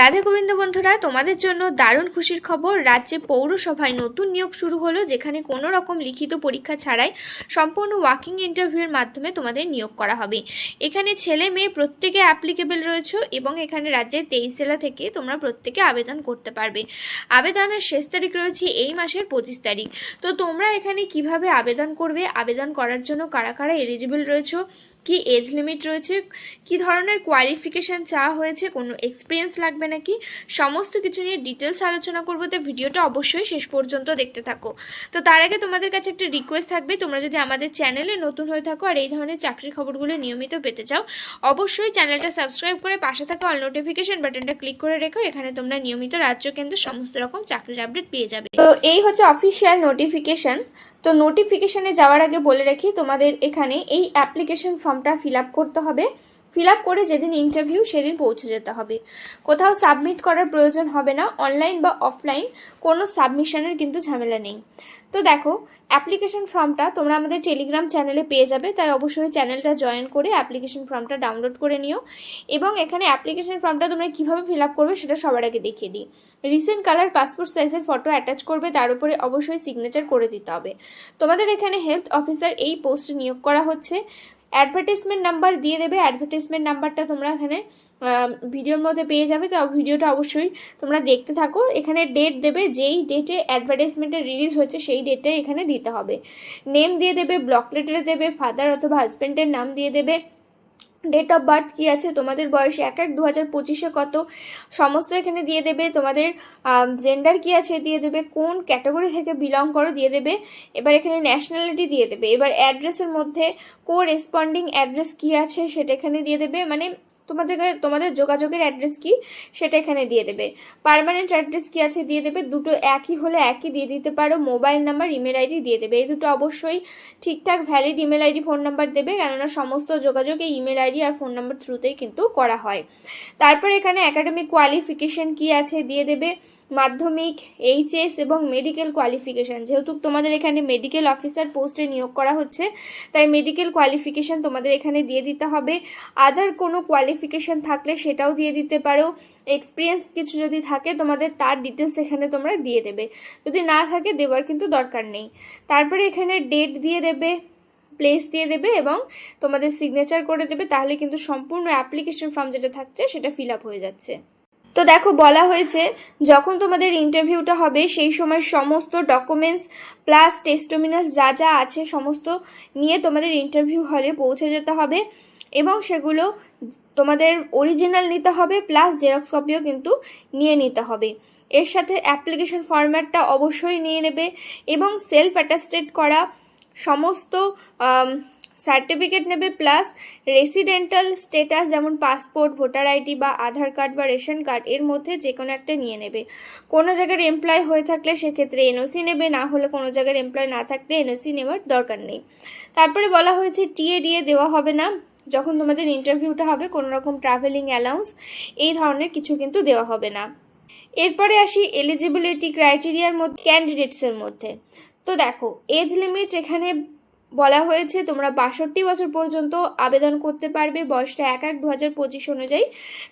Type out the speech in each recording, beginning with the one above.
রাধে গোবিন্দ বন্ধুরা, তোমাদের জন্য দারুণ খুশির খবর। রাজ্যে পৌরসভায় নতুন নিয়োগ শুরু হলো, যেখানে কোনো রকম লিখিত পরীক্ষা ছাড়াই সম্পূর্ণ ওয়াকিং ইন্টারভিউয়ের মাধ্যমে তোমাদের নিয়োগ করা হবে। এখানে ছেলে মেয়ে প্রত্যেকে অ্যাপ্লিকেবল রয়েছে এবং এখানে রাজ্যের তেইশ জেলা থেকে তোমরা প্রত্যেকে আবেদন করতে পারবে। আবেদনের শেষ তারিখ রয়েছে এই মাসের পঁচিশ তারিখ। তো তোমরা এখানে কীভাবে আবেদন করবে? আবেদন করার জন্য কারা কারা এলিজিবল রয়েছে? কি এজ লিমিট রয়েছে? কি ধরনের কোয়ালিফিকেশন চাওয়া হয়েছে? কোনো এক্সপিরিয়েন্স লাগবে নাকি? সমস্ত কিছু নিয়ে ডিটেলস আলোচনা করব, তো ভিডিওটা অবশ্যই শেষ পর্যন্ত দেখতে থাকো। তো তার আগে তোমাদের কাছে একটা রিকোয়েস্ট থাকবে, তোমরা যদি আমাদের চ্যানেলে নতুন হয়ে থাকো আর এই ধরনের চাকরির খবরগুলো নিয়মিত পেতে চাও, অবশ্যই চ্যানেলটা সাবস্ক্রাইব করে পাশে থাকা অল নোটিফিকেশন বাটনটা ক্লিক করে রেখো, এখানে তোমরা নিয়মিত রাজ্য কেন্দ্র সমস্ত রকম চাকরির আপডেট পেয়ে যাবে। তো এই হচ্ছে অফিসিয়াল নোটিফিকেশন তো নোটিফিকেশনে যাওয়ার আগে বলে রাখি, তোমাদের এখানে এই অ্যাপ্লিকেশন ফর্মটা ফিল আপ করতে হবে। ফিল আপ করে যেদিন ইন্টারভিউ সেদিন পৌঁছে যেতে হবে। কোথাও সাবমিট করার প্রয়োজন হবে না। অনলাইন বা অফলাইন কোনো সাবমিশনের কিন্তু ঝামেলা নেই। তো দেখো অ্যাপ্লিকেশন ফর্মটা তোমরা আমাদের টেলিগ্রাম চ্যানেলে পেয়ে যাবে। তাই অবশ্যই চ্যানেলটা জয়েন করে অ্যাপ্লিকেশন ফর্মটা ডাউনলোড করে নিও। এবং এখানে অ্যাপ্লিকেশন ফর্মটা তোমরা কীভাবে ফিল আপ করবে সেটা সবার আগে দেখিয়ে দিই। রিসেন্ট কালার পাসপোর্ট সাইজের ফটো অ্যাটাচ করবে। তার উপরে অবশ্যই সিগনেচার করে দিতে হবে। তোমাদের এখানে হেলথ অফিসার এই পোস্ট নিয়োগ করা হচ্ছে। অ্যাডভার্টাইজমেন্ট নাম্বার দিয়ে দেবে। অ্যাডভার্টিসমেন্ট নাম্বারটা তোমরা এখানে ভিডিওর মধ্যে পেয়ে যাবে। তো ভিডিওটা অবশ্যই তোমরা দেখতে থাকো। এখানে ডেট দেবে, যেই ডেটে অ্যাডভার্টাইজমেন্টটা রিলিজ হয়েছে, সেই ডেটে এখানে দিতে হবে। নেম দিয়ে দেবে ব্লক লেটারে দেবে ফাদার অথবা হাজব্যান্ডের নাম দিয়ে দেবে। ডেট অফ বার্থ কী আছে, তোমাদের বয়স এক এক দু হাজার পঁচিশে কত, সমস্ত এখানে দিয়ে দেবে, তোমাদের জেন্ডার কী আছে দিয়ে দেবে, কোন ক্যাটাগরি থেকে বিলং করো দিয়ে দেবে, এবার এখানে ন্যাশনালিটি দিয়ে দেবে, এবার অ্যাড্রেসের মধ্যে কো রেসপন্ডিং অ্যাড্রেস কী আছে সেটা এখানে দিয়ে দেবে মানে তোমাদের তোমাদের যোগাযোগের অ্যাড্রেস কি? সেটা এখানে দিয়ে দেবে। পারমানেন্ট অ্যাড্রেস কি আছে দিয়ে দেবে? দুটো একই হলে একই দিয়ে দিতে পারো। মোবাইল নাম্বার ইমেল আইডি দিয়ে দেবে। এই দুটো অবশ্যই ঠিকঠাক valid email ID phone number দেবে। কেননা সমস্ত যোগাযোগ এই ইমেল আইডি আর ফোন নাম্বার থ্রুতেই কিন্তু করা হয়। তারপর এখানে একাডেমিক কোয়ালিফিকেশন কি আছে দিয়ে দেবে? মাধ্যমিক, এইচএস এবং মেডিকেল কোয়ালিফিকেশান যেহেতু তোমাদের এখানে মেডিকেল অফিসার পোস্টে নিয়োগ করা হচ্ছে, তাই মেডিকেল কোয়ালিফিকেশান তোমাদের এখানে দিয়ে দিতে হবে। আদার কোনো কোয়ালিফিকেশান থাকলে সেটাও দিয়ে দিতে পারো। এক্সপিরিয়েন্স কিছু যদি থাকে, তোমাদের তার ডিটেলস এখানে তোমরা দিয়ে দেবে। যদি না থাকে, দেওয়ার কিন্তু দরকার নেই। তারপরে এখানে ডেট দিয়ে দেবে প্লেস দিয়ে দেবে এবং তোমাদের সিগনেচার করে দেবে। তাহলে কিন্তু সম্পূর্ণ অ্যাপ্লিকেশন ফর্ম যেটা থাকছে, সেটা ফিল আপ হয়ে যাচ্ছে। তো দেখো, বলা হয়েছে যখন তোমাদের ইন্টারভিউটা হবে, সেই সময় সমস্ত ডকুমেন্টস প্লাস টেস্টোমিনাস যা যা আছে, সমস্ত নিয়ে তোমাদের ইন্টারভিউ হলে পৌঁছে যেতে হবে এবং সেগুলো তোমাদের অরিজিনাল নিতে হবে প্লাস জেরক্স কপিও কিন্তু নিয়ে নিতে হবে। এর সাথে অ্যাপ্লিকেশন ফরম্যাটটা অবশ্যই নিয়ে নেবে এবং সেলফ অ্যাটাস্টেড করা সমস্ত সার্টিফিকেট নেবে প্লাস রেসিডেন্টাল স্টেটাস যেমন পাসপোর্ট, ভোটার আইডি বা আধার কার্ড বা রেশন কার্ড, এর মধ্যে যে কোনো একটা নিয়ে নেবে। কোনো জায়গার এমপ্লয় হয়ে থাকলে সেক্ষেত্রে এনওসি নেবে, না হলে কোনো জায়গার এমপ্লয় না থাকলে এনওসি নেওয়ার দরকার নেই। তারপরে বলা হয়েছে টিএডিএ দেওয়া হবে না। যখন তোমাদের ইন্টারভিউটা হবে, কোনো রকম ট্রাভেলিং অ্যালাউন্স এই ধরনের কিছু কিন্তু দেওয়া হবে না। এরপরে আসি এলিজিবিলিটি ক্রাইটেরিয়ার মধ্যে ক্যান্ডিডেটসের মধ্যে। তো দেখো এজ লিমিট এখানে বলা হয়েছে, তোমরা বাষট্টি বছর পর্যন্ত আবেদন করতে পারবে, বয়সটা এক এক দু হাজার পঁচিশ অনুযায়ী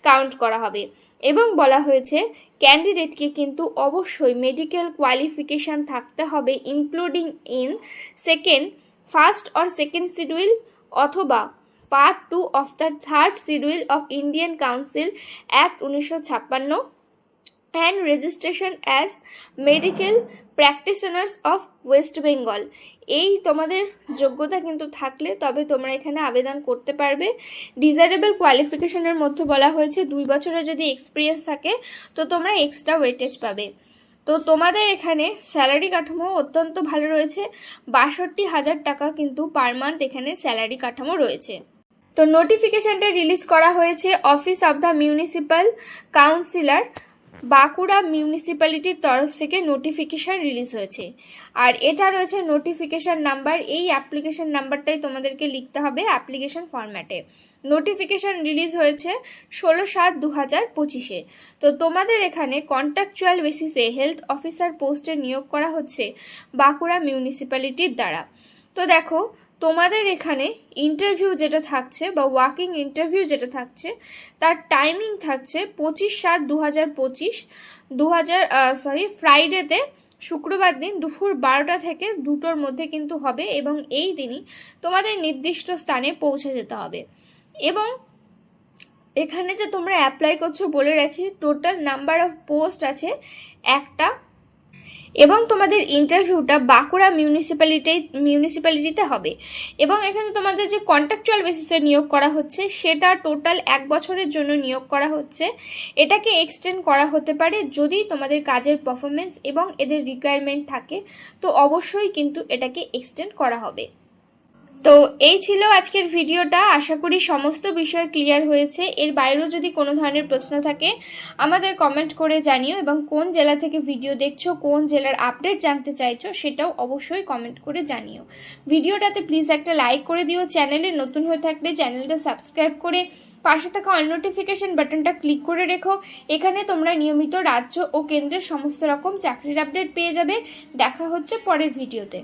কাউন্ট করা হবে। এবং বলা হয়েছে ক্যান্ডিডেটকে কিন্তু অবশ্যই মেডিকেল কোয়ালিফিকেশান থাকতে হবে including in second first or second schedule অথবা part two of the third schedule of Indian council act উনিশশো ছাপ্পান্ন। And registration as medical practitioners of West Bengal এই তোমাদের যোগ্যতা কিন্তু থাকলে তবে তোমরা এখানে আবেদন করতে পারবে। ডিজারেবল কোয়ালিফিকেশনের মধ্যে বলা হয়েছে, দুই বছরের যদি এক্সপিরিয়েন্স থাকে, তো তোমরা এক্সট্রা ওয়েটেজ পাবে। তো তোমাদের এখানে স্যালারি কাঠামো অত্যন্ত ভালো রয়েছে, বাষট্টি হাজার টাকা কিন্তু পার মান্থ এখানে স্যালারি কাঠামো রয়েছে। তো নোটিফিকেশনটা রিলিজ করা হয়েছে office of the municipal councillor Bankura মিউনিসিপ্যালিটির তরফ থেকে নোটিফিকেশান রিলিজ হয়েছে। আর এটা রয়েছে নোটিফিকেশান নাম্বার। এই অ্যাপ্লিকেশন নাম্বারটাই তোমাদেরকে লিখতে হবে অ্যাপ্লিকেশন ফরম্যাটে। নোটিফিকেশান রিলিজ হয়েছে ষোলো সাত দু হাজার পঁচিশে। তো তোমাদের এখানে কন্ট্রাকচুয়াল বেসিসে হেলথ অফিসার পোস্টে নিয়োগ করা হচ্ছে বাঁকুড়া মিউনিসিপ্যালিটির দ্বারা। তো দেখো তোমাদের এখানে ইন্টারভিউ যেটা থাকছে বা ওয়াকিং ইন্টারভিউ যেটা থাকছে, তার টাইমিং থাকছে পঁচিশ সাত দু হাজার পঁচিশ দু হাজার সরি ফ্রাইডেতে শুক্রবার দিন দুপুর বারোটা থেকে দুটোর মধ্যে কিন্তু হবে এবং এই দিনই তোমাদের নির্দিষ্ট স্থানে পৌঁছে যেতে হবে। এবং এখানে যে তোমরা অ্যাপ্লাই করছ বলে রাখি টোটাল নাম্বার অফ পোস্ট আছে একটা এবং তোমাদের ইন্টারভিউটা বাঁকুড়া মিউনিসিপ্যালিটি মিউনিসিপ্যালিটিতে হবে। এবং এখানে তোমাদের যে কন্ট্রাকচুয়াল বেসিসে নিয়োগ করা হচ্ছে, সেটা টোটাল এক বছরের জন্য নিয়োগ করা হচ্ছে। এটাকে এক্সটেন্ড করা হতে পারে যদি তোমাদের কাজের পারফরমেন্স এবং এদের রিকোয়ারমেন্ট থাকে, তো অবশ্যই কিন্তু এটাকে এক্সটেন্ড করা হবে। তো এই ছিল আজকের ভিডিওটা। আশা করি সমস্ত বিষয় ক্লিয়ার হয়েছে। এর বাইরেও যদি কোনো ধরনের প্রশ্ন থাকে, আমাদের কমেন্ট করে জানিও এবং কোন জেলা থেকে ভিডিও দেখছ, কোন জেলার আপডেট জানতে চাইছো, সেটাও অবশ্যই কমেন্ট করে জানিও। ভিডিওটাতে প্লিজ একটা লাইক করে দিও। চ্যানেলে নতুন হয়ে থাকলে চ্যানেলটা সাবস্ক্রাইব করে পাশে থাকা অল নোটিফিকেশন বাটনটা ক্লিক করে রেখো। এখানে তোমরা নিয়মিত রাজ্য ও কেন্দ্রের সমস্ত রকম চাকরির আপডেট পেয়ে যাবে। দেখা হচ্ছে পরের ভিডিওতে